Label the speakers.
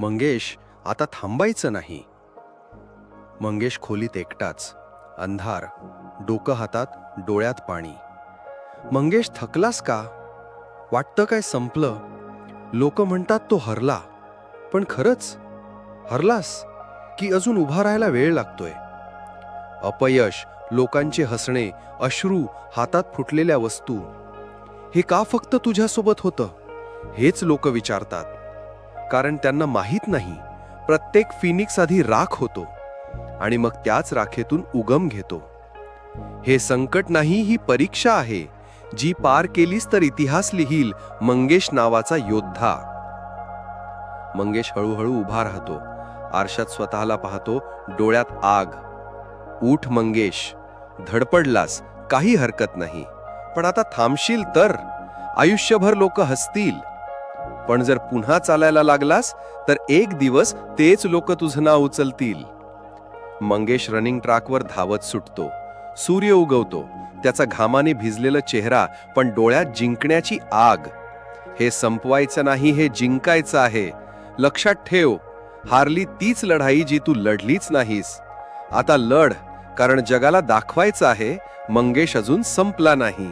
Speaker 1: मंगेश आता थांबायचं नाही. मंगेश खोलीत एकटाच अंधार डोकं हातात डोळ्यात पाणी. मंगेश थकलास का? वाटतं काय संपलं? लोक म्हणतात तो हरला. पण खरंच? हरलास? की अजून उभा राहायला वेळ लागतोय? अपयश लोकांचे हसणे अश्रू हातात फुटलेल्या वस्तू. हे का फक्त तुझ्यासोबत होतं? हेच लोक विचारतात. कारण त्यांना माहीत नाही. प्रत्येक फिनिक्स आधी राख होतो आणि मग त्याच राखेतून उगम घेतो. हे संकट नाही ही परीक्षा आहे. जी पार केलीस तर इतिहास लिहील मंगेश नावाचा योद्धा. मंगेश हळूहळू उभा राहतो. आरशात स्वतःला पाहतो डोळ्यात आग. उठ मंगेश धडपडलास काही हरकत नाही. पण आता थांबशील तर. आयुष्यभर लोक हसतील. पण जर पुन्हा चालायला लागलास तर एक दिवस तेच लोक तुझं नाव उचलतील. मंगेश रनिंग ट्रॅकवर धावत सुटतो. सूर्य उगवतो. त्याचा घामाने भिजलेला चेहरा पण डोळ्यात जिंकण्याची आग. हे संपवायचं नाही हे जिंकायचं आहे. लक्षात ठेव हारली तीच लढाई जी तू लढलीच नाहीस. आता लढ कारण जगाला दाखवायचं आहे मंगेश अजून संपला नाही.